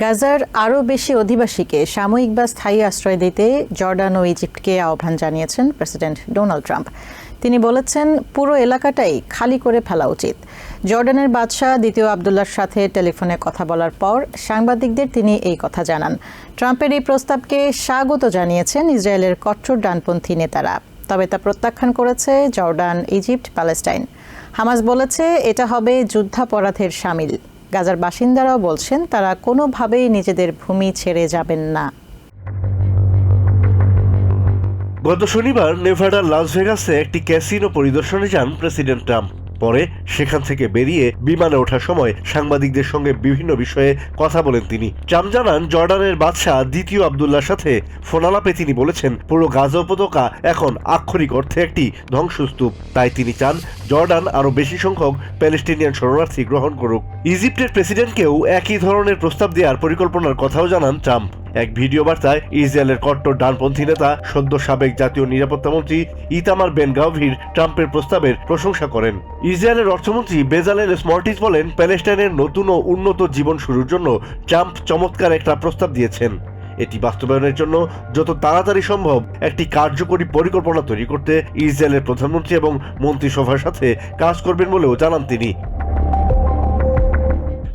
গাজার আরও বেশি অধিবাসীকে সাময়িক বা স্থায়ী আশ্রয় দিতে জর্ডান ও ইজিপ্টকে আহ্বান জানিয়েছেন প্রেসিডেন্ট ডোনাল্ড ট্রাম্প। তিনি বলেছেন, পুরো এলাকাটাই খালি করে ফেলা উচিত। জর্ডানের বাদশাহ দ্বিতীয় আবদুল্লার সাথে টেলিফোনে কথা বলার পর সাংবাদিকদের তিনি এই কথা জানান। ট্রাম্পের এই প্রস্তাবকে স্বাগত জানিয়েছেন ইসরায়েলের কট্টর ডানপন্থী নেতারা। তবে তা প্রত্যাখ্যান করেছে জর্ডান, ইজিপ্ট, প্যালেস্টাইন। হামাস বলেছে, এটা হবে যুদ্ধাপরাধের সামিল। গাজার বাসিন্দারাও বলছেন, তারা কোনোভাবেই নিজেদের ভূমি ছেড়ে যাবেন না। গত শনিবার নেভাডার লাস ভেগাসে একটি ক্যাসিনো পরিদর্শনে যান প্রেসিডেন্ট ট্রাম্প। পরে সেখান থেকে বেরিয়ে বিমানে ওঠার সময় সাংবাদিকদের সঙ্গে বিভিন্ন বিষয়ে কথা বলেন তিনি। ট্রাম্প জানান জর্ডানের বাদশাহ দ্বিতীয় আবদুল্লার সাথে ফোনালাপে তিনি বলেছেন, পুরো গাজা উপত্যকা এখন আক্ষরিক অর্থে একটি ধ্বংসস্তূপ। তাই তিনি চান জর্ডান আরও বেশি সংখ্যক প্যালেস্টিনিয়ান শরণার্থী গ্রহণ করুক। ইজিপ্টের প্রেসিডেন্টকেও একই ধরনের প্রস্তাব দেওয়ার পরিকল্পনার কথাও জানান ট্রাম্প। এক ভিডিও বার্তায় ইসরায়েলের কট্টর ডানপন্থী নেতা, সদ্য সাবেক জাতীয় নিরাপত্তা মন্ত্রী ইতামার বেন গাভীর ট্রাম্পের প্রস্তাবের প্রশংসা করেন। ইসরায়েলের অর্থমন্ত্রী বেজালেল স্মর্টিস বলেন, প্যালেস্টাইনের নতুন ও উন্নত জীবন শুরুর জন্য ট্রাম্প চমৎকার একটা প্রস্তাব দিয়েছেন। এটি বাস্তবায়নের জন্য যত তাড়াতাড়ি সম্ভব একটি কার্যকরী পরিকল্পনা তৈরি করতে ইসরায়েলের প্রধানমন্ত্রী এবং মন্ত্রিসভার সাথে কাজ করবেন বলেও জানান তিনি।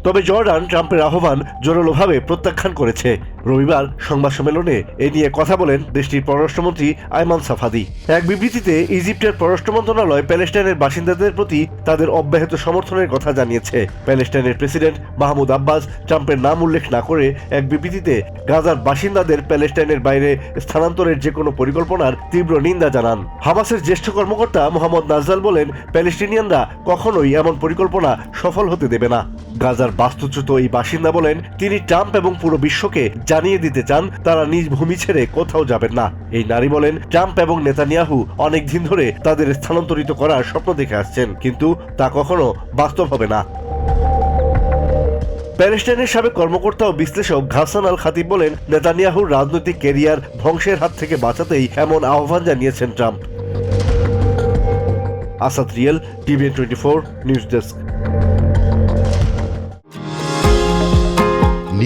তবে জর্ডান ট্রাম্পের আহ্বান জোরালোভাবে প্রত্যাখ্যান করেছে। রবিবার সংবাদ সম্মেলনে এ নিয়ে কথা বলেন দেশটির পররাষ্ট্রমন্ত্রী আয়মান সাফাদি। এক বিবৃতিতে ইজিপ্টের পররাষ্ট্র মন্ত্রণালয় প্যালেস্টাইনের বাসিন্দাদের প্রতি তাদের অব্যাহত সমর্থনের কথা জানিয়েছে। প্যালেস্টাইনের প্রেসিডেন্ট মাহমুদ আব্বাস ট্রাম্পের নাম উল্লেখ না করে এক বিবৃতিতে গাজার বাসিন্দাদের প্যালেস্টাইনের বাইরে স্থানান্তরের যে কোনো পরিকল্পনার তীব্র নিন্দা জানান। হামাসের জ্যেষ্ঠ কর্মকর্তা মোহাম্মদ নাজরাল বলেন, প্যালেস্টিনিয়ানরা কখনোই এমন পরিকল্পনা সফল হতে দেবে না। গাজার বাস্তুচ্যুত এই বাসিন্দা বলেন, তিনি ট্রাম্প এবং পুরো বিশ্বকে জানিয়ে দিতে চান, তারা নিজ ভূমি ছেড়ে কোথাও যাবেন না। এই নারী বলেন, ট্রাম্প এবং নেতানিয়াহু অনেক দিন ধরে তাদের স্থানান্তরিত করার স্বপ্ন দেখে আসছেন, কিন্তু তা কখনো বাস্তব হবে না। প্যালেস্টাইনের সাবেক কর্মকর্তা ও বিশ্লেষক ঘাসান আল খাতিব বলেন, নেতানিয়াহুর রাজনৈতিক কেরিয়ার ধ্বংসের হাত থেকে বাঁচাতেই এমন আহ্বান জানিয়েছেন Trump. Asad real, TVN twenty four, news desk.